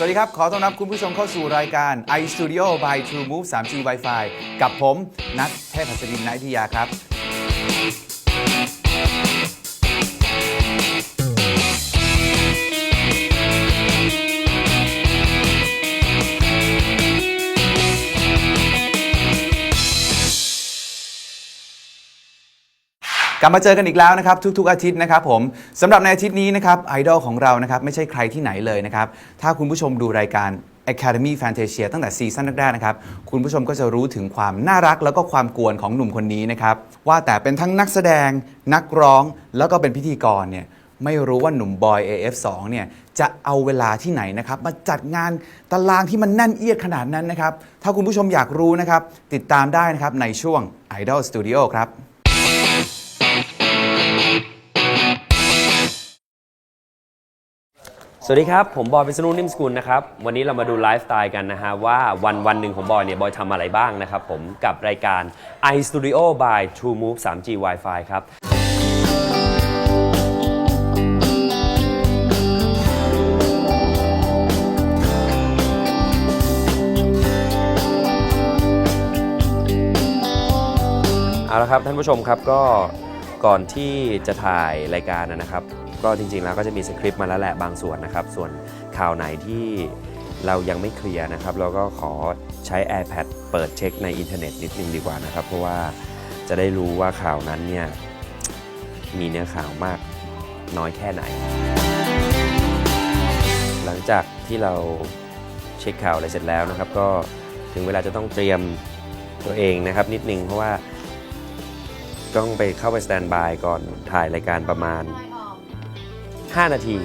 สวัสดีครับ ขอต้อนรับคุณผู้ชมเข้าสู่รายการ iStudio by True Move 3G Wi-Fi กับผม นัทเทพหัสดินนาอิยาครับ กลับมาเจอกันอีกแล้วนะครับทุกๆอาทิตย์นะครับผมสำหรับในอาทิตย์นี้นะครับไอดอลของเรานะครับไม่ใช่ใครที่ไหนเลยนะครับถ้าคุณผู้ชมดูรายการ Academy Fantasia ตั้งแต่ซีซั่นแรกๆนะครับ คุณผู้ชมก็จะรู้ถึงความน่ารักแล้วก็ความกวนของหนุ่มคนนี้นะครับ ว่าแต่เป็นทั้งนักแสดง นักร้อง แล้วก็เป็นพิธีกรเนี่ย ไม่รู้ว่าหนุ่มบอย AF2 เนี่ย จะเอาเวลาที่ไหนนะครับ มาจัดงานตารางที่มันแน่นเอียดขนาดนั้นนะครับ ถ้าคุณผู้ชมอยากรู้นะครับ ติดตามได้นะครับในช่วง Idol Studio ครับ สวัสดีครับ ผมบอยพิษณุนิ่มสกุลนะครับ วันนี้เรามาดูไลฟ์สไตล์กันนะฮะว่าวันวันหนึ่งของบอยเนี่ย บอยทำอะไรบ้างนะครับผมกับรายการ iStudio by True Move 3G Wi-Fi ครับเอาละครับท่านผู้ชมครับก็ก่อนที่จะถ่ายรายการนะครับ ก็จริงๆแล้วก็จะมีสคริปต์มาแล้วแหละบางส่วนนะครับ ส่วนข่าวไหนที่เรายังไม่เคลียร์นะครับ เราก็ขอใช้ iPad เปิดเช็คในอินเทอร์เน็ตนิดนึงดีกว่านะครับ เพราะว่าจะได้รู้ว่าข่าวนั้นเนี่ยมีเนื้อข่าวมากน้อยแค่ไหน หลังจากที่เราเช็คข่าวอะไรเสร็จแล้วนะครับ ก็ถึงเวลาจะต้องเตรียมตัวเองนะครับ นิดนึงเพราะว่าต้องไปเข้าไปสแตนบายก่อนถ่ายรายการประมาณ 5 นาที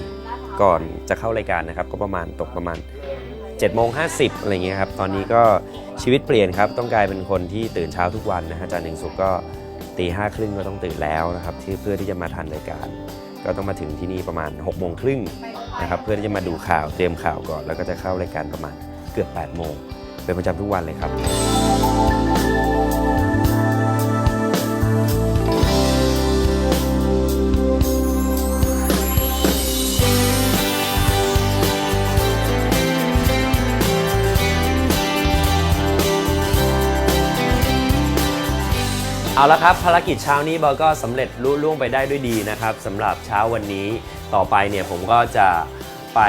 ก่อนจะเข้ารายการนะครับ ก็ประมาณตกประมาณ7โมง50อะไรเงี้ยครับ ตอนนี้ก็ชีวิตเปลี่ยนครับ ต้องกลายเป็นคนที่ตื่นเช้าทุกวันนะฮะจันทร์ถึงศุกร์ก็ตีห้าครึ่งก็ต้องตื่นแล้วนะครับที่เพื่อที่จะมาทันรายการ ก็ต้องมาถึงที่นี่ประมาณ6โมงครึ่งนะครับเพื่อที่จะมาดูข่าวเตรียมข่าวก่อน แล้วก็จะเข้ารายการประมาณเกือบ8โมงเป็นประจำทุกวันเลยครับ เอาละครับภารกิจเช้านี้บอก็สำเร็จลุล่วงไปได้ด้วยดีนะครับสำหรับเช้าวันนี้ต่อไปเนี่ยผมก็จะไป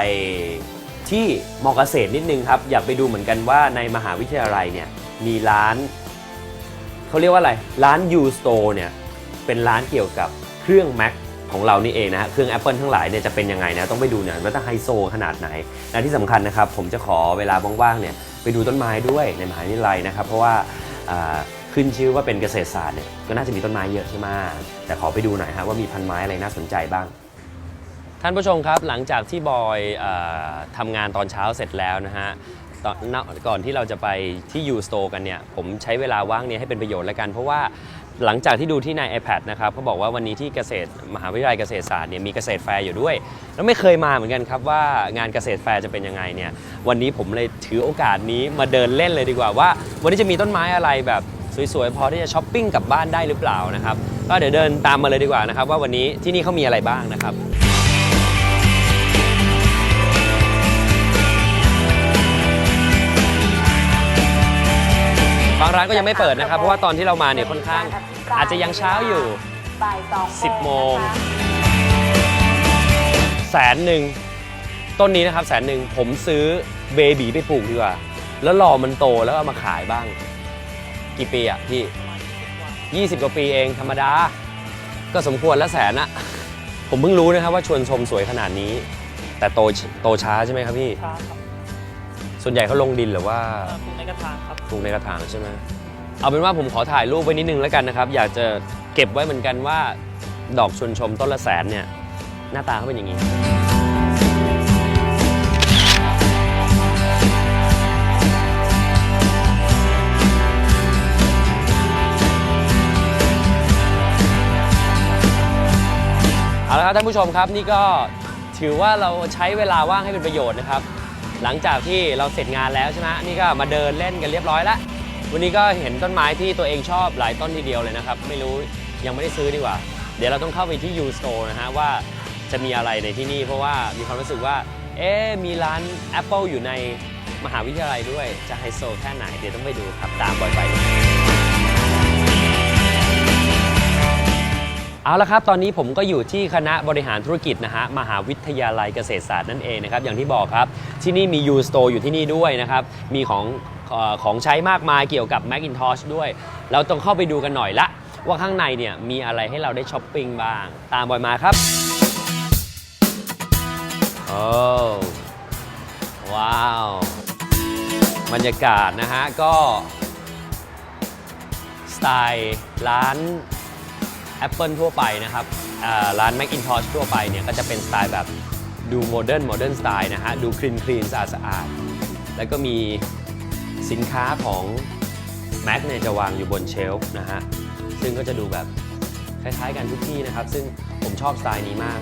ที่มอเกษตรนิดนึงครับ อยากไปดูเหมือนกันว่าในมหาวิทยาลัยเนี่ยมีร้านเขาเรียกว่าอะไร ร้าน U Store เนี่ยเป็นร้านเกี่ยวกับเครื่อง Mac ของเรานี่เองนะฮะเครื่อง Apple ทั้งหลายเนี่ยจะเป็นยังไงนะต้องไปดูเนี่ยว่าจะไฮโซขนาดไหนและที่สำคัญนะครับ ผมจะขอเวลาว่างๆเนี่ยไปดูต้นไม้ด้วยในมหาวิทยาลัยนะครับ เพราะว่า ขึ้นชื่อว่าเป็นเกษตรศาสตร์เนี่ยก็น่าจะมีต้นไม้เยอะใช่ไหมแต่ขอไปดูหน่อยฮะว่ามีพันไม้อะไรน่าสนใจบ้าง ท่านผู้ชมครับหลังจากที่บอยเออทำงานตอนเช้าเสร็จแล้วนะฮะตอนณก่อนที่เราจะไปที่ U Store กันเนี่ยผมใช้เวลาว่างเนี่ยให้เป็นประโยชน์แล้วกัน เพราะว่าหลังจากที่ดูที่ใน iPad นะครับเขาบอกว่าวันนี้ที่เกษตรมหาวิทยาลัยเกษตรศาสตร์เนี่ยมีเกษตรแฟร์อยู่ด้วย แล้วไม่เคยมาเหมือนกันครับว่างานเกษตรแฟร์จะเป็นยังไงเนี่ยวันนี้ผมเลยถือโอกาสนี้มาเดินเล่นเลยดีกว่าว่า วันนี้จะมีต้นไม้อะไรแบบ สวยๆ พอที่จะช้อปปิ้งกลับบ้านได้หรือเปล่านะครับ ก็เดี๋ยวเดินตามมาเลยดีกว่านะครับ ว่าวันนี้ที่นี่เขามีอะไรบ้างนะครับบางร้านก็ยังไม่เปิดนะครับ เพราะว่าตอนที่เรามาเนี่ยค่อนข้าง อาจจะยังเช้าอยู่ บ่ายสอง10โมง นะคะแสนหนึ่งต้นนี้นะครับแสนหนึ่งผมซื้อเบบีไปปลูกดีกว่า แล้วรอมันโตแล้วเอามาขายบ้าง กี่ปีอะพี่ 20 กว่าปีเองธรรมดา ก็สมควรแล้วแสนอะผมเพิ่งรู้นะครับว่าชวนชมสวยขนาดนี้ แต่โตโตช้าใช่ไหมครับพี่ ช้าครับส่วนใหญ่เขาลงดินหรือว่าเอ่อปลูกในกระถางครับปลูกในกระถางใช่ไหมเอาเป็นว่าผมขอถ่ายรูปไว้นิดนึงแล้วกันนะครับ อยากจะเก็บไว้เหมือนกันว่า ดอกชวนชมต้นละแสนเนี่ยหน้าตาเขาเป็นอย่างนี้ ครับท่านผู้ชมครับนี่ก็ถือว่าเราใช้เวลาว่างให้เป็นประโยชน์นะครับ หลังจากที่เราเสร็จงานแล้วใช่ไหมนี่ก็มาเดินเล่นกันเรียบร้อยแล้ววันนี้ก็เห็นต้นไม้ที่ตัวเองชอบหลายต้นทีเดียวเลยนะครับ ไม่รู้ยังไม่ได้ซื้อดีกว่า เดี๋ยวเราต้องเข้าไปที่ U Store นะฮะว่าจะมีอะไรในที่นี่ เพราะว่ามีความรู้สึกว่า เอ๊มีร้าน Apple อยู่ในมหาวิทยาลัยด้วยจะไฮโซแค่ไหนเดี๋ยวต้องไปดูครับตามบอยไป เอาละครับ ตอนนี้ผมก็อยู่ที่คณะบริหารธุรกิจนะฮะ มหาวิทยาลัยเกษตรศาสตร์นั่นเองนะครับ อย่างที่บอกครับ ที่นี่มี U Store อยู่ที่นี่ด้วยนะครับ มีของของใช้มากมายเกี่ยวกับ Macintosh ด้วย เราต้องเข้าไปดูกันหน่อยละ ว่าข้างในเนี่ยมีอะไรให้เราได้ช้อปปิ้งบ้าง ตามบอยมาครับ โอ้ว้าวบรรยากาศนะฮะก็สไตล์ร้าน Apple ทั่วไปนะครับร้าน Macintosh ทั่วไปเนี่ยก็จะเป็นสไตล์แบบดูโมเดิร์นโมเดิร์นสไตล์นะฮะดูคลีนคลีนสะอาดสะอาดแล้วก็มีสินค้าของ Mac เนี่ยจะวางอยู่บนเชลฟ์นะฮะซึ่งก็จะดูแบบคล้ายๆกันทุกที่นะครับ ซึ่งผมชอบสไตล์นี้มาก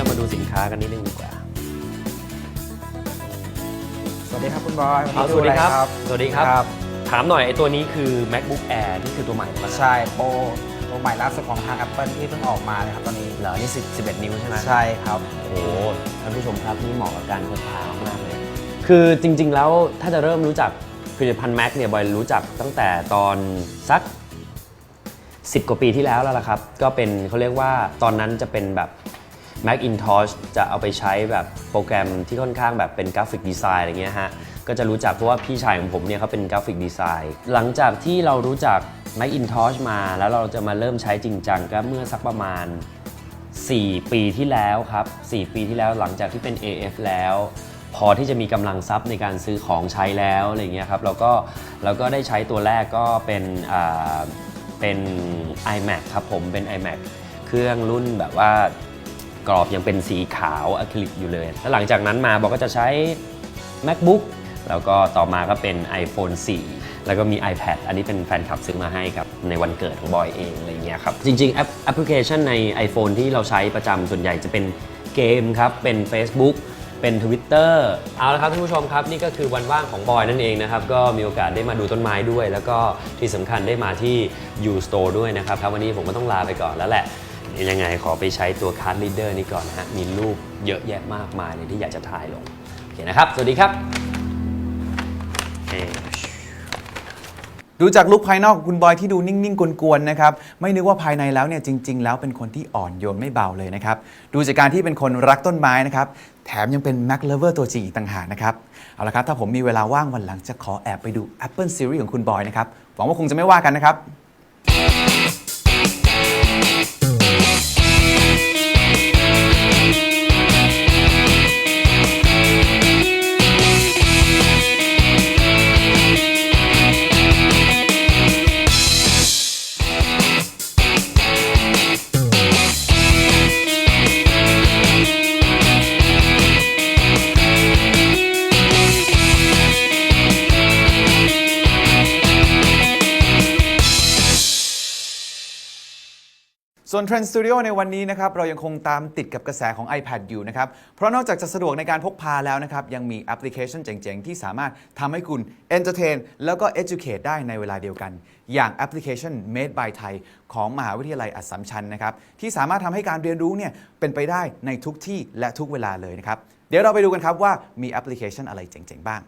เอาละครับวันนี้เรามาดูสินค้ากันนิดนึงดีกว่า สวัสดีครับคุณบอยเอานสนี้วัสดีครับอะไสวัสดีครับครับ ถามหน่อยไอ้ตัวนี้คือ MacBook Air นี่คือตัวใหม่แล้วนะใช่โปรตัวใหม่ล่าสุดของทาง Apple ที่เพิ่งออกมาเลยครับตอนนี้เหรอนี่10 11 นิ้วใช่ไหมใช่ครับ โอ้โหท่านผู้ชมครับนี่เหมาะกับการพกพามากๆเลย คือจริง ๆ แล้วถ้าจะเริ่มรู้จักผลิตภัณฑ์ Mac เนี่ยบอยรู้จักตั้งแต่ตอนสัก 10 กว่าปีที่แล้วแล้วล่ะครับ ก็เป็นเขาเรียกว่าตอนนั้นจะเป็นแบบ Macintosh จะเอาไปใช้แบบโปรแกรมที่ค่อนข้างแบบเป็นกราฟิกดีไซน์อะไรเงี้ยฮะ ก็จะรู้จักเพราะว่าพี่ชายของผมเนี่ยเขาเป็นกราฟิกดีไซน์ หลังจากที่เรารู้จัก Macintosh มาแล้วเราจะมาเริ่มใช้จริงจังก็เมื่อสักประมาณ 4 ปีที่แล้วครับ 4 ปีที่แล้วหลังจากที่เป็น AF แล้ว พอที่จะมีกำลังทรัพย์ในการซื้อของใช้แล้วอะไรเงี้ยครับแล้วก็เราก็ได้ใช้ตัวแรกก็เป็นเป็น iMac ครับผมเป็น iMac เครื่องรุ่นแบบว่า กรอบยังเป็นสีขาวอะคริลิกอยู่เลย แล้วหลังจากนั้นมาบอกก็จะใช้ MacBook แล้วก็ต่อมาก็เป็น iPhone 4 แล้วก็มี iPad อันนี้เป็นแฟนคลับซื้อมาให้ครับ ในวันเกิดของบอยเองอะไรเงี้ยครับ จริงๆแอปแอปพลิเคชันใน iPhone ที่เราใช้ประจำส่วนใหญ่จะเป็นเกมครับ เป็น Facebook เป็น Twitter เอาละครับท่านผู้ชมครับ นี่ก็คือวันว่างของบอยนั่นเองนะครับ ก็มีโอกาสได้มาดูต้นไม้ด้วย แล้วก็ที่สำคัญได้มาที่ U Store ด้วยนะครับครับวันนี้ผมก็ต้องลาไปก่อนแล้วแหละ ยังไงขอไปใช้ตัว Card Reader นี้ก่อนนะฮะ มีรูปเยอะแยะมากมายเลยที่อยากจะถ่ายลง โอเคนะครับ สวัสดีครับดูจากลุคภายนอกคุณบอยที่ดูนิ่งๆกวนๆนะครับไม่นึกว่าภายในแล้วเนี่ยจริง ๆ แล้วเป็นคนที่อ่อนโยนไม่เบาเลยนะครับดูจากการที่เป็นคนรักต้นไม้นะครับแถมยังเป็น Mac Lover ตัวจริงอีกต่างหากนะครับเอาละครับถ้าผมมีเวลาว่างวันหลังจะขอแอบไปดู Apple Series ของคุณบอยนะครับหวังว่าคงจะไม่ว่ากันนะครับ วน Trend Studio ในวันนี้นะครับเรายังคงตามติดกับกระแสของ iPad อยู่นะครับ เพราะนอกจากจะสะดวกในการพกพาแล้วนะครับ ยังมีแอปพลิเคชันเจ๋งๆ ที่สามารถทำให้คุณ Entertain แล้วก็ Educate ได้ในเวลาเดียวกัน อย่างแอปพลิเคชัน Made by Thai ของมหาวิทยาลัยอัสสัมชัญนะครับ ที่สามารถทำให้การเรียนรู้เนี่ยเป็นไปได้ในทุกที่และทุกเวลาเลยนะครับ เดี๋ยวเราไปดูกันครับว่ามีแอปพลิเคชันอะไรเจ๋งๆ บ้าง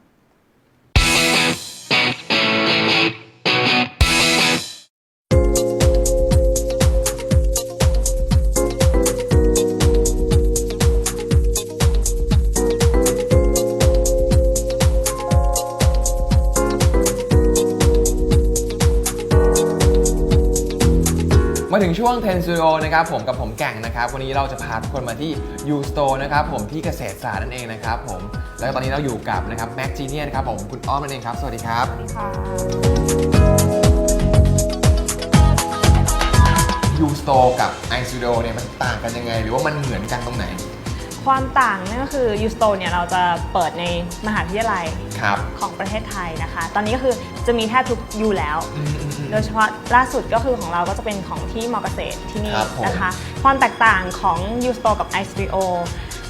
มาถึงช่วง Ten Studio นะครับผมกับผมแก่งนะครับ วันนี้เราจะพาทุกคนมาที่ U Store นะครับผมที่เกษตรศาสตร์นั่นเองนะครับผมแล้วก็ตอนนี้เราอยู่กับนะครับ Mac Genius นะครับผมคุณอ้อมนั่นเองครับ สวัสดีครับ U Store กับ iStudio เนี่ยมันต่างกันยังไง หรือว่ามันเหมือนกันตรงไหน ความต่างนั่นก็คือ u s t o เนี่ยเราจะเปิดในมหาวิทยาลัยครับ ของประเทศไทยนะคะ ตอนนี้ก็คือจะมีแทบทุกยูแล้ว อืมอืมอืม โดยเฉพาะล่าสุดก็คือของเราก็จะเป็นของที่มอเกษตรที่นี่ครับผม นะคะ ความแตกต่างของ u s t o กับ i s t u d i o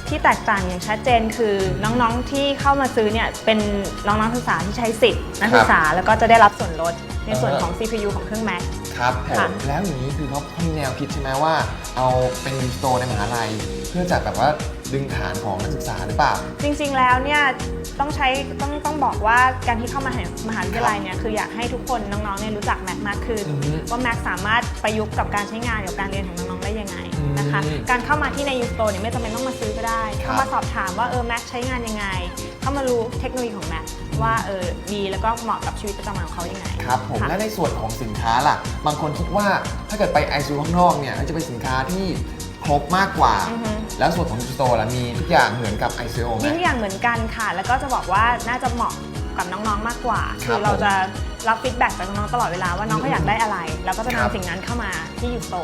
ที่ที่แตกต่างอย่างชัดเจนคือน้องๆที่เข้ามาซื้อเนี่ยเป็นน้องๆนักศึกษาที่ใช้สิทธิ์นักศึกษาแล้วก็จะได้รับส่วนลดในส่วนของ CPU ของเครื่อง Mac ครับผค่ะ มแล้วอย่างนี้คือเขาเขามีแนวคิดใช่ไหมว่า เอาเป็นยูสโตในมหาลัย เพื่อจะแบบว่า ดึงฐานของนักศึกษาหรือเปล่า จริงๆ แล้วเนี่ยต้องใช้ต้องต้องบอกว่าการที่เข้ามามหาวิทยาลัยเนี่ยคืออยากให้ทุกคนน้องๆเนี่ยรู้จัก Mac มากขึ้น อือฮึว่า Mac สามารถประยุกต์กับการใช้งานกับการเรียนของน้องๆได้ยังไงนะคะ อืมการเข้ามาที่ในยูสโตเนี่ยไม่จำเป็นต้องมาซื้อก็ได้ครับ เข้ามาสอบถามว่าเออ Mac ใช้งานยังไง เข้ามารู้เทคโนโลยีของ Mac ว่าเออดีแล้วก็เหมาะกับชีวิตประจำวันของเขายังไงครับผมะ และในส่วนของสินค้าล่ะ บางคนคิดว่าถ้าเกิดไปไอซูข้างนอกเนี่ยจะเป็นสินค้าที่ ครบมากกว่า อือฮึ แล้วส่วนของยูสโตล่ะมีทุกอย่างเหมือนกับ ICO ไหม มีทุกอย่างเหมือนกันค่ะ แล้วก็จะบอกว่าน่าจะเหมาะกับน้องๆมากกว่าครัคืบอเราจะรับฟีดแบ็กจากน้องๆตลอดเวลาว่าน้องเขาอยากได้อะไร แล้วก็จะครับ นำสิ่งนั้นเข้ามาที่ยูสโต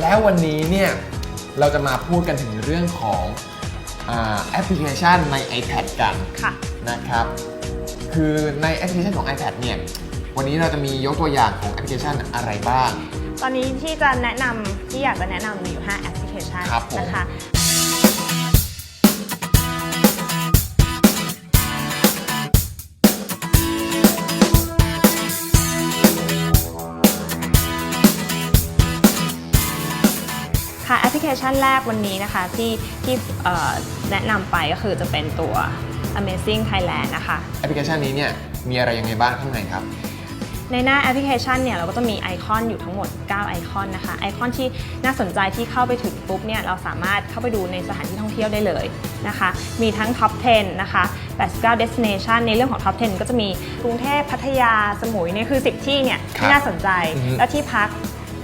แล้ววันนี้เนี่ยเราจะมาพูดกันถึงเรื่องของอาแอปพลิเคชันใน iPad กันค่ะ นะครับ คือในแอปพลิเคชันของ iPad เนี่ยวันนี้เราจะมียกตัวอย่างของแอปพลิเคชันอะไรบ้าง ตอนนี้ที่จะแนะนำที่อยากจะแนะนำมีอยู่ 5 แอปพลิ เคชันครับผม นะคะ ค่ะแอปพลิเคชันแรกวันนี้นะคะที่ที่เอ่อแนะนำไปก็คือจะเป็นตัว Amazing Thailand นะคะ แอปพลิเคชันนี้เนี่ยมีอะไรยังไงบ้างข้างในครับ ในหน้าแอปพลิเคชันเนี่ยเราก็จะมีไอคอนอยู่ทั้งหมด 9 ไอคอนนะคะ ไอคอนที่น่าสนใจที่เข้าไปถึงปุ๊บเนี่ยเราสามารถเข้าไปดูในสถานที่ท่องเที่ยวได้เลยนะคะ มีทั้ง Top 10 นะคะ 89 Destination ในเรื่องของ Top 10 ก็จะมีกรุงเทพพัทยาสมุยเนี่ยคือ 10 ที่เนี่ยครับที่น่าสนใจ อือฮึ แล้วที่พัก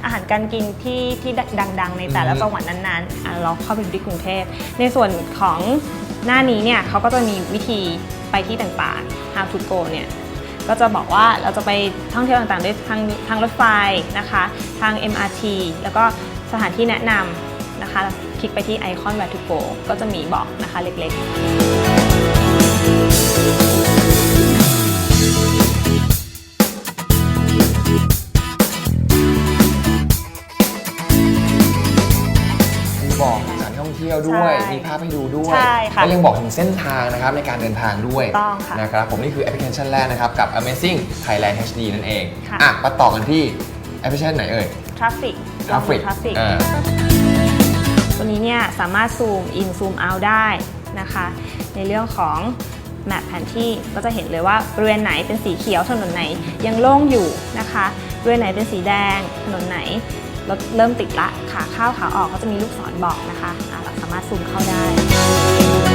อาหารการกินที่ที่ดังๆ ในแต่ละอือฮึจังหวัดนั้นๆอะเราเข้าไปดูที่กรุงเทพ ในส่วนของหน้านี้เนี่ยเขาก็จะมีวิธีไปที่ต่างๆ how to go เนี่ย ก็จะบอกว่าเราจะไปท่องเที่ยวต่างๆด้วยทางทางรถไฟนะคะ ทาง MRT แล้วก็สถานที่แนะนำนะคะ คลิกไปที่ไอคอน Where to go ก็จะมีบอกนะคะเล็กๆ ยวด้วย ใช่มีภาพให้ดูด้วย ใช่ค่ะและยังบอกถึงเส้นทางนะครับในการเดินทางด้วยถูกต้องค่ะนะครับผมนี่คือแอปพลิเคชันแรกนะครับกับ Amazing Thailand HD นั่นเองค่ะ อะมาต่อกันที่แอปพลิเคชันไหนเอ่ย Traffic Traffic ทราฟิก อ่า ตัวนี้เนี่ยสามารถซูมอินซูมเอาได้นะคะ ในเรื่องของแมปแผนที่ก็จะเห็นเลยว่าบริเวณไหนเป็นสีเขียวถนนไหนยังโล่งอยู่นะคะบริเวณไหนเป็นสีแดงถนนไหน รถเริ่มติดละขาเข้าขาออกก็จะมีลูกศรบอกนะคะะเราสามารถซูมเข้าได้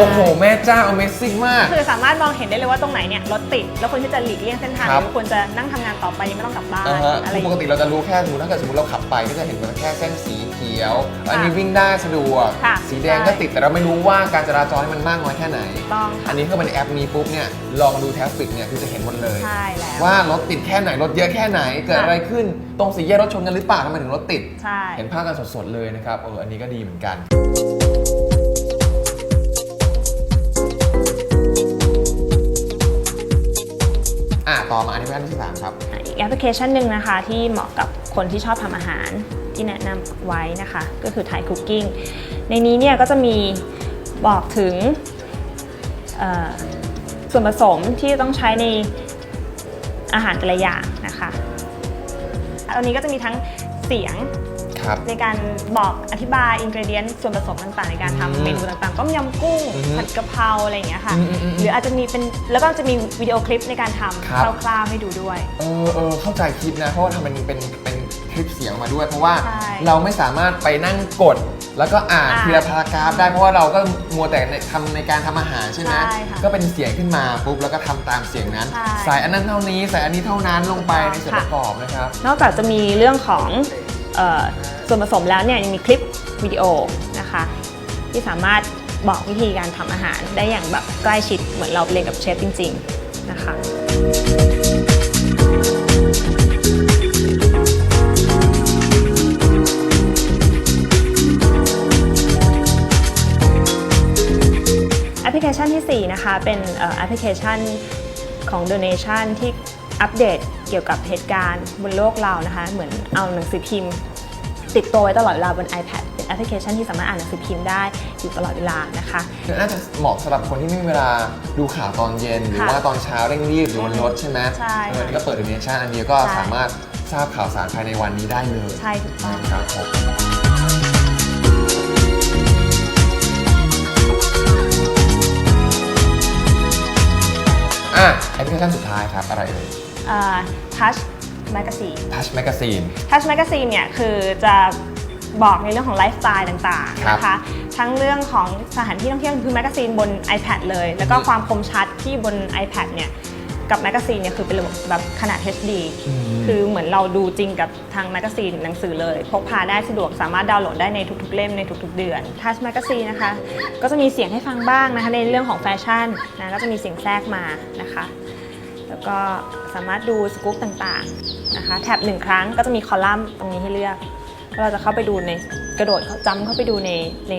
โอ้โห แม่เจ้า Amazing มาก คือสามารถมองเห็นได้เลยว่าตรงไหนเนี่ยรถติด แล้วควรที่จะหลีกเลี่ยงเส้นทางครับหรือควรจะนั่งทำงานต่อไปยังไม่ต้องกลับบ้านอ่าฮะอะไรอปย่างกติเงี้ย เราจะรู้แค่สมมติถ้าเกิดสมมติเราขับไปก็จะเห็นมันแค่เส้นสีเขียวค่ะอันนี้วิ่งได้สะดวก ค่ะสีแดงใช่ก็ติดแต่เราไม่รู้ว่าการจราจรมันมากน้อยแค่ไหน ต้องอัค่ะนนี้ก็เป็นแอปมีปุ๊บเนี่ยลองดูแทฟฟิกเนี่ยคือจะเห็นหมดเลย ใช่แล้ว ว่ารถติดแค่ไหนรถเยอะแค่ไหนเกิดค่ะอะไรขึ้น ตรงสี่แยกรถชนกันหรือเปล่าทำไมถึงรถติด ใช่ เห็นภาพกันสดๆเลยนะครับเอออันนี้ก็ดีเหมือนกัน อะต่อมาอันที่แว่นที่สามครับ อีกแอปพลิเคชันหนึ่งนะคะ ที่เหมาะกับคนที่ชอบทำอาหารที่แนะนำไว้นะคะ ก็คือถ่ายคุกกิ้งในนี้เนี่ยก็จะมีบอกถึงส่วนผสมที่ต้องใช้ในอาหารแต่ละอย่างนะคะตอนนี้ก็จะมีทั้งเสียง ครับในการบอกอธิบายอินกรเดียนส่วนผสมต่างๆ ในการอืมทำเมนูต่างๆ ต้มยำกุ้งอือฮึผัดกะเพราอะไรอย่างเงี้ยค่ะอืมอืมอืมหรืออาจจะมีเป็นแล้วก็จะมีวิดีโอคลิปในการทครับำคร่าวๆให้ดูด้วย เออเออเข้าใจคลิปนะ เพราะว่าทำเป็นเป็นเป็นคลิปเสียงมาด้วย เพราะว่าใช่เราไม่สามารถไปนั่งกดแล้วก็อ่านอ่านทีละพารากราฟได้เพราะว่าเราก็มัวแต่ในทำในการทำอาหารใช่ไหมใช่ค่ะก็เป็นเสียงขึ้นมาปุ๊บแล้วก็ทำตามเสียงนั้นใช่ใส่อันนั้นเท่านี้ใส่อันนี้เท่านั้นลงไปในค่ะส่วนประกอบนะครับ นอกจากจะมีเรื่องของเออ ส่วนผสมแล้วเนี่ยยังมีคลิปวิดีโอนะคะที่สามารถบอกวิธีการทำอาหารได้อย่างแบบใกล้ชิดเหมือนเราเรียนกับเชฟจริง ๆ นะคะแอปพลิเคชันที่ 4 นะคะ เป็นแอปพลิเคชันของ Donation ที่อัปเดต เกี่ยวกับเหตุการณ์บนโลกเรานะคะ เหมือนเอาหนังสือพิมพ์ติดตัวไว้ตลอดเวลาบน iPad เป็นแอปพลิเคชันที่สามารถอ่านหนังสือพิมพ์ได้อยู่ตลอดเวลานะคะ น่าจะเหมาะสำหรับคนที่ไม่มีเวลาดูข่าวตอนเย็น หรือค่ะว่าตอนเช้าเร่งรีบอยู่บนรถใช่ไหมใช่เออนี่ก็เปิด Nation อันเดียวก็ใช่สามารถทราบข่าวสารภายในวันนี้ได้เลยใช่ถูกต้องนะครับผมอะแอปพลิเคชันสุดท้ายครับอะไรเอ่ยอ่า Touch Magazine Touch Magazine Touch Magazine เนี่ยคือจะบอกในเรื่องของไลฟ์สไตล์ต่างๆครับนะคะทั้งเรื่องของสถานที่ท่องเที่ยวคือแมกกาซีนบน iPad เลย แล้วก็อืมความคมชัดที่บน iPad เนี่ยกับแมกกาซีนเนี่ยคือเป็นระบบแบบขนาด HD อืมคือเหมือนเราดูจริงกับทางแมกกาซีนหนังสือเลย พกพาได้สะดวกสามารถดาวน์โหลดได้ในทุกๆเล่มในทุกๆเดือน Touch Magazine นะคะ ก็จะมีเสียงให้ฟังบ้างนะคะในเรื่องของแฟชั่นนะก็จะมีเสียงแทรกมานะคะ แล้วก็สามารถดูสกู๊ปต่างๆนะคะแท็บหนึ่งครั้งก็จะมีคอลัมน์ตรงนี้ให้เลือกว่าเราจะเข้าไปดูในกระโดดจำเข้าไปดูในใน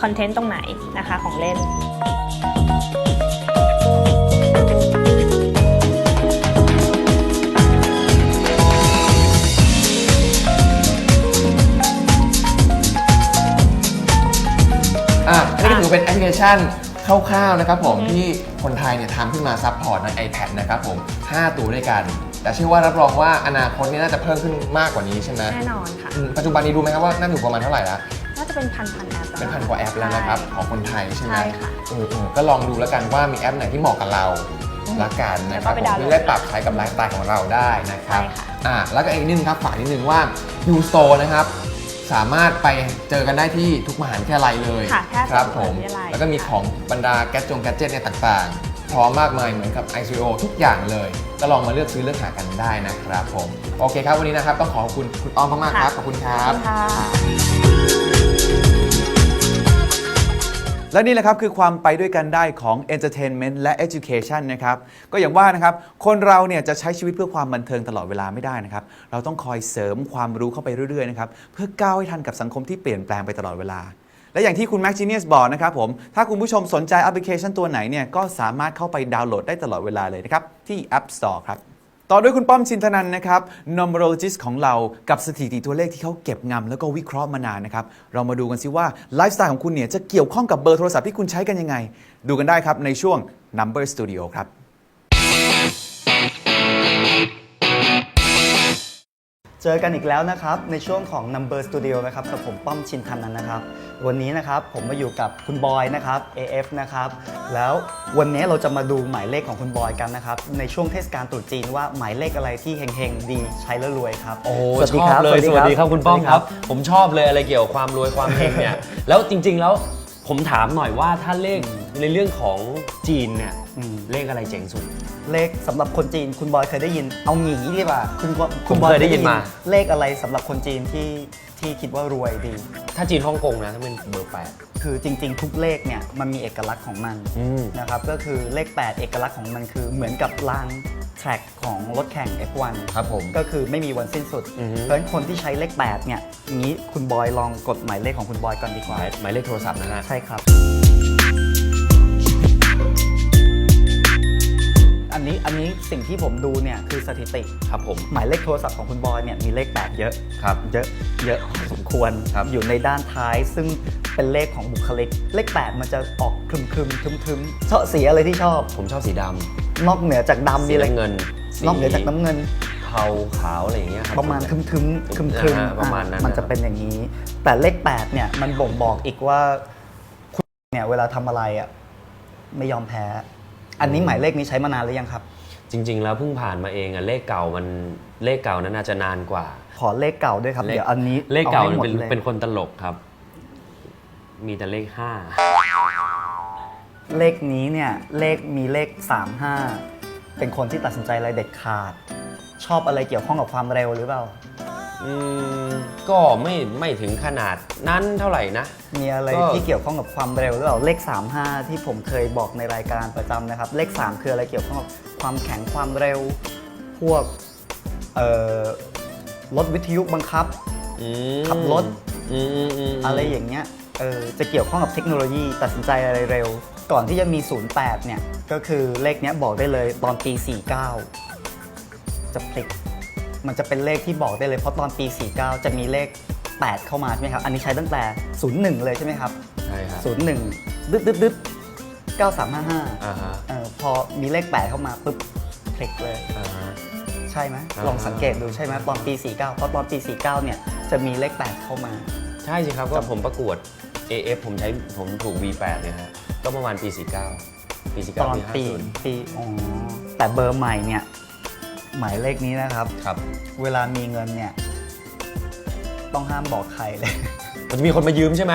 คอนเทนต์ตรงไหนนะคะของเล่มอะนี่ก็ถือเป็นแอปพลิเคชัน คร่าวๆนะครับผมที่คนไทยเนี่ยทำขึ้นมาซัพพอร์ตใน iPad นะครับผม 5 ตัวด้วยกัน แต่เชื่อว่ารับรองว่าอนาคตนี่น่าจะเพิ่มขึ้นมากกว่านี้ใช่ไหมแน่นอนค่ะ อืมปัจจุบันนี้รู้ไหมครับว่าน่าอยู่ประมาณเท่าไหร่แล้วน่าจะเป็นพันพันๆแอปเป็นพันกว่าแอปแล้วนะครับของคนไทยใช่ไหมใช่ค่ะเออเออก็ลองดูแล้วกันว่ามีแอปไหนที่เหมาะกับเราละกันนะครับแล้วก็ไปผมดาวน์โหลด จะได้ปรับใช้กับไลฟ์สไตล์ของเราได้นะครับใช่ค่ะ อ่าแล้วก็อีกนิดนึงครับฝากนิดนึงว่า U Store นะครับ สามารถไปเจอกันได้ที่ทุกมหาวิทยาลัยเลยค่ะแทบครับทุกผมมหาวิทยาลัย แล้วก็มีของบรรดาแกดจงแกดเจิตเนี่ยต่างๆ พร้อมมากมายเหมือนกับ ICO ทุกอย่างเลย ก็ลองมาเลือกซื้อเลือกหากันได้นะครับผม โอเคครับวันนี้นะครับต้องขอขอบคุณคุณอ้อมมากๆครับ ขอบคุณครับค่ะ และนี่แหละครับคือความไปด้วยกันได้ของ Entertainment และ Education นะครับก็อย่างว่านะครับคนเราเนี่ยจะใช้ชีวิตเพื่อความบันเทิงตลอดเวลาไม่ได้นะครับเราต้องคอยเสริมความรู้เข้าไปเรื่อยๆนะครับเพื่อก้าวให้ทันกับสังคมที่เปลี่ยนแปลงไปตลอดเวลาและอย่างที่คุณ Mac Genius บอกนะครับผม ถ้าคุณผู้ชมสนใจแอปพลิเคชันตัวไหนเนี่ย ก็สามารถเข้าไปดาวน์โหลดได้ตลอดเวลาเลยนะครับ ที่ App Store ครับ ต่อด้วยคุณป้อมชินทนันนะครับ numerologist ของเรากับสถิติตัวเลขที่เขาเก็บงำแล้วก็วิเคราะห์มานานนะครับ เรามาดูกันซิว่าไลฟ์สไตล์ของคุณเนี่ยจะเกี่ยวข้องกับเบอร์โทรศัพท์ที่คุณใช้กันยังไง ดูกันได้ครับในช่วง number studio ครับ เจอกันอีกแล้วนะครับในช่วงของ Number Studio นะครับกับผมป้อมชินทันนันนะครับ วันนี้นะครับผมมาอยู่กับคุณบอยนะครับ AF นะครับแล้ววันนี้เราจะมาดูหมายเลขของคุณบอยกันนะครับในช่วงเทศกาลตรุษจีนว่าหมายเลขอะไรที่เฮงๆดีใช้แล้วรวยครับโอ้สวัสชดีอบครับเลยสวัสดีครับคุณป้อมสวัสดีครับ ผมชอบเลยอะไรเกี่ยวกับความรวยความเฮงเนี่ยแล้วจริง ๆแล้วผมถามหน่อยว่าถ้าเลข ในเรื่องของจีนเนี่ยอืม เลขอะไรเจ๋งสุด เลขสำหรับคนจีน คุณบอยเคยได้ยิน เอาหงีดีกว่าคุณบอยผมเคยได้ยินมา เลขอะไรสำหรับคนจีนที่ที่คิดว่ารวยดี ถ้าจีนฮ่องกงนะถ้าเป็นเบอร์แปด คือจริง ๆ ทุกเลขเนี่ยมันมีเอกลักษณ์ของมันอืม นะครับก็คือเลข 8 เอกลักษณ์ของมันคือเหมือนกับรางแทร็กของรถแข่ง F1 ครับผม ก็คือไม่มีวันสิ้นสุด อือฮึ เพราะฉะนั้นคนที่ใช้เลข 8 เนี่ยงี้คุณบอยลองกดหมายเลขของคุณบอยก่อนดีกหว่า มายหมายเลขโทรศัพท์นะฮะ ใช่ครับ นนี้อันนี้สิ่งที่ผมดูเนี่ยคือสถิติครับผมหมายเลขโทรศัพท์ของคุณบอยเนี่ยมีเลข8เยอะครับเยอะเยอะพอสมควรครับอยู่ในด้านท้าย ซึ่งเป็นเลขของบุคลิก เลข 8 มันจะออกครึมครึมทึมทึมๆชอบสีอะไรที่ชอบ ผมชอบสีดนอกเหนือจากำดำสีมีอะไรน้ำเงินนอกเหนือจากน้ำเงิน เทาขาวอะไรอย่างเงี้ยครับ ประมาณทึมทึมครึมครึมอ่าประมาณนั้น มันจะนะครับเป็นอย่างนี้ แต่เลข 8 เนี่ยมันบ่งบอกอีกว่า คุณเนี่ยเวลาทำอะไรอะไม่ยอมแพ้ อันนี้หมายเลขนี้ใช้มานานหรือยังครับ จริง ๆ แล้วเพิ่งผ่านมาเองอะเลขเก่ามันเลขเก่านั้นน่าจะนานกว่า ขอเลขเก่าด้วยครับเลขเดี๋ยวอันนี้เลขเก่าอให้หมดเป็นลยเป็นคนตลกครับ มีแต่เลขห้าเลขนี้เนี่ยเลขมีเลข 35 เป็นคนที่ตัดสินใจอะไรเด็ดขาด ชอบอะไรเกี่ยวข้องกับความเร็วหรือเปล่า อืมก็ไม่ไม่ถึงขนาดนั้นเท่าไหร่นะ มีอะไรก็ ที่เกี่ยวข้องกับความเร็วหรือเปล่าเลข 35 ที่ผมเคยบอกในรายการประจำนะครับ เลข 3 คืออะไรเกี่ยวข้องกับความแข็งความเร็ว พวกเอ่อรถวิทยุบังคับ อืมขับรถ อืมอืมอืมอะไรอย่างเงี้ยเออจะเกี่ยวข้องกับเทคโนโลยีตัดสินใจอะไรเร็ว ก่อนที่จะมี 08 เนี่ย ก็คือเลขเนี้ยบอกได้เลยตอนปี 49 จะพลิก มันจะเป็นเลขที่บอกได้เลย เพราะตอนปี 49 จะมีเลข 8 เข้ามาใช่ไหมครับ อันนี้ใช้ตั้งแต่ 01 เลยใช่ไหมครับ ใช่ครับ01ดึ๊ดดึ๊ดดึ๊ด9355อ่าฮะเออพอมีเลข 8 เข้ามาปุ๊บคลิกเลย อ่าฮะ ใช่ไหมอ่า ลองสังเกตดูใช่ไหมตอนปี 49 เพราะตอนปี 49 เนี่ยจะมีเลข 8 เข้ามา ใช่สิครับก็ผมประกวด AF ผมใช้ผมถูก V8 เนี่ยฮะก็ประมาณปี 49 ปี49ตอนปี50ปีอ๋อแต่เบอร์ใหม่เนี่ย หมายเลขนี้นะครับ ครับ เวลามีเงินเนี่ย ต้องห้ามบอกใครเลย มันจะมีคนมายืมใช่ไหม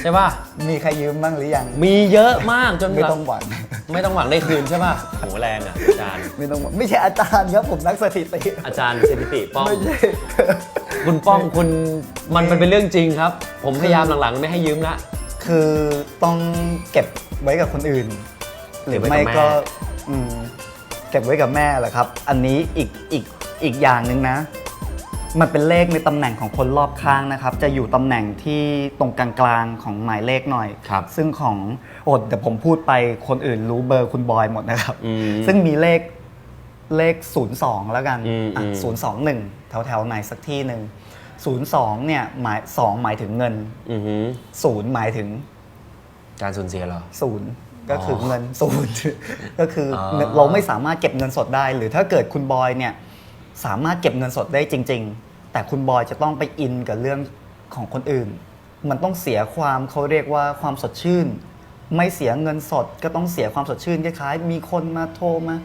ใช่ป่ะ มีใครยืมบ้างหรือยัง มีเยอะมากจนไม่แบบต้องหวัง ไม่ต้องหวังได้คืนใช่ป่ะโหแรงอะอาจารย์ ไม่ต้องหวังไม่ใช่อาจารย์ครับผมนักสถิติอาจารย์สถิติป้อง ไม่ใช่ คุณป้องคุณมันมันเป็นเรื่องจริงครับ ผมพยายามหลังๆ ไม่ให้ยืมละ คือต้องเก็บไว้กับคนอื่น หรือเก็บไว้ไม่กับแม่ก็อืม เก็บไว้กับแม่แหละครับ อันนี้อีกอีกอีกอย่างหนึ่งนะ มันเป็นเลขในตำแหน่งของคนรอบข้างนะครับ จะอยู่ตำแหน่งที่ตรงกลางๆของหมายเลขหน่อย ครับ ซึ่งของโอดเดี๋ยวผมพูดไปคนอื่นรู้เบอร์คุณบอยหมดนะครับ อืม ซึ่งมีเลขเลข 02 แล้วกันอืมอะอืม021แถวแถวๆไหนสักที่หนึ่ง02 เนี่ยหมาย2หมายถึงเงิน อือหือ 0 หมายถึงการสูญเสียเหรอศูนย์ ก็คืออเงินศูนย์ ก็คือออเงินเราไม่สามารถเก็บเงินสดได้ หรือถ้าเกิดคุณบอยเนี่ยสามารถเก็บเงินสดได้จริง ๆ แต่คุณบอยจะต้องไปอินกับเรื่องของคนอื่น มันต้องเสียความเขาเรียกว่าความสดชื่น ไม่เสียเงินสดก็ต้องเสียความสดชื่นคล้ายๆมีคนมาโทรมา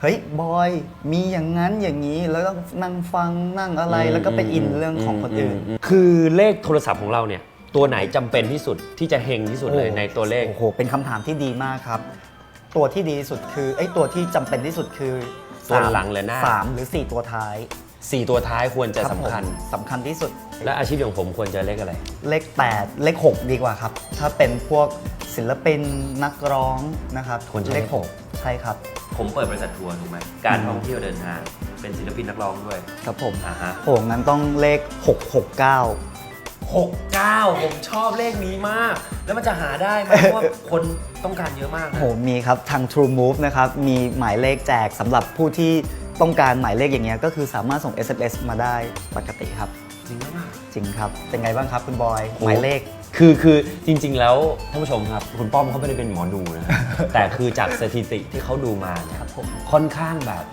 เฮ้ยบอยมีอย่างนั้นอย่างนี้แล้วก็นั่งฟังนั่งอะไรแล้วก็ไปอินเรื่องของคนอื่นมคือเลขโทรศัพท์ของเราเนี่ย ตัวไหนจำเป็นที่สุดที่จะเฮงที่สุดเลยในตัวเลข โอ้โห เป็นคำถามที่ดีมากครับ ตัวที่ดีที่สุดคือไอ้ยตัวที่จำเป็นที่สุดคือตัวสามหลังหรือหน้า สามหรือสี่ตัวท้าย4ตัวท้ายควรจะรับสำคัญผมสำคัญที่สุด และอาชีพของผมควรจะเลขอะไร เลข 8 เลข 6 ดีกว่าครับ ถ้าเป็นพวกศิลปินนักร้องนะครับควรจะเลเลข ข 6 ใช่ครับ ผมเปิดบริษัททัวร์ถูกไหมการท่องเที่ยวเดินทาง เป็นศิลปินนักร้องด้วย ครับผมอ่าฮะ โอ้งั้นต้องเลข 669 69 ผมชอบเลขนี้มาก แล้วมันจะหาได้ไหมเพราะว่าคนต้องการเยอะมากโอ้นะ โหมีครับทาง True Move นะครับ มีหมายเลขแจกสำหรับผู้ที่ต้องการหมายเลขอย่างเงี้ยก็คือสามารถส่ง SMS มาได้ปกติครับ จริงมาก จริงครับ เป็นไงบ้างครับคุณบอยโอ้หมายเลข คือคือจริง ๆ แล้วท่านผู้ชมครับคุณป้อมเขาไม่ได้เป็นหมอดูนะ แต่คือจากสถิติที่เขาดูมาเนี่ยครับผมค่อนข้างแบบ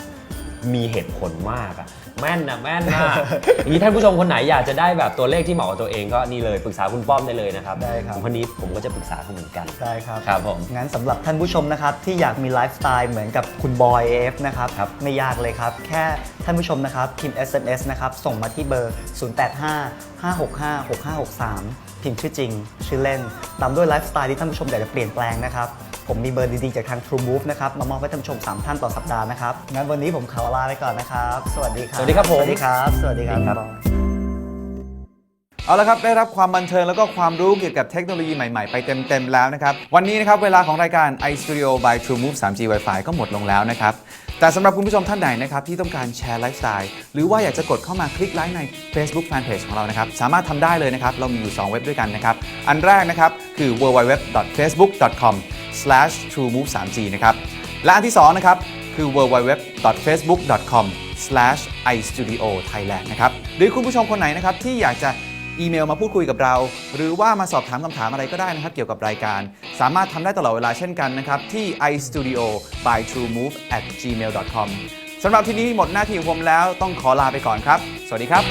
มีเหตุผลมากอะ แม่นนะแม่นมากอย่างนี้ท่านผู้ชมคนไหนอยากจะได้แบบตัวเลขที่เหมาะกับตัวเองก็นี่เลยปรึกษาคุณป้อมได้เลยนะครับได้ครับ ผมคนนี้ผมก็จะปรึกษาเขาเหมือนกัน ได้ครับ ครับผม งั้นสำหรับท่านผู้ชมนะครับ ที่อยากมีไลฟ์สไตล์เหมือนกับคุณบอยเอฟนะครับครับไม่ยากเลยครับ แค่ท่านผู้ชมนะครับ พิมพ์ SMS นะครับ ส่งมาที่เบอร์ 0855656563 พิมพ์ชื่อจริง ชื่อเล่น ตามด้วยไลฟ์สไตล์ที่ท่านผู้ชมอยากจะเปลี่ยนแปลงนะครับ ผมมีเบอร์ดีๆ จากทาง True Move นะครับ มามอบให้ท่านผู้ชม 3 ท่านต่อสัปดาห์นะครับ งั้นวันนี้ผมขอลาไปก่อนนะครับ สวัสดีครับ สวัสดีครับผม สวัสดีครับ สวัสดีครับบอยเอาละครับ ได้รับความบันเทิงแล้วก็ความรู้เกี่ยวกับเทคโนโลยีใหม่ ๆ ไปเต็ม ๆ แล้วนะครับ วันนี้นะครับ เวลาของรายการ iStudio by TrueMove 3G Wi-Fi ก็หมดลงแล้วนะครับ แต่สำหรับคุณผู้ชมท่านไหนนะครับ ที่ต้องการแชร์ไลฟ์สไตล์หรือว่าอยากจะกดเข้ามาคลิกไลค์ใน Facebook Fanpage ของเรานะครับ สามารถทำได้เลยนะครับ เรามีอยู่ 2 เว็บด้วยกันนะครับ อันแรกนะครับคือ facebook.com/truemove 3g นะครับ และอันที่2นะครับคือ www.facebook.com/istudio-thailand นะครับหรือคุณผู้ชมคนไหนนะครับที่อยากจะอีเมลมาพูดคุยกับเรา หรือว่ามาสอบถามคำถามอะไรก็ได้นะครับเกี่ยวกับรายการ สามารถทำได้ตลอดเวลาเช่นกันนะครับ ที่ istudio by truemove at gmail com สำหรับที่นี้หมดหน้าที่ของผมแล้วต้องขอลาไปก่อนครับ สวัสดีครับ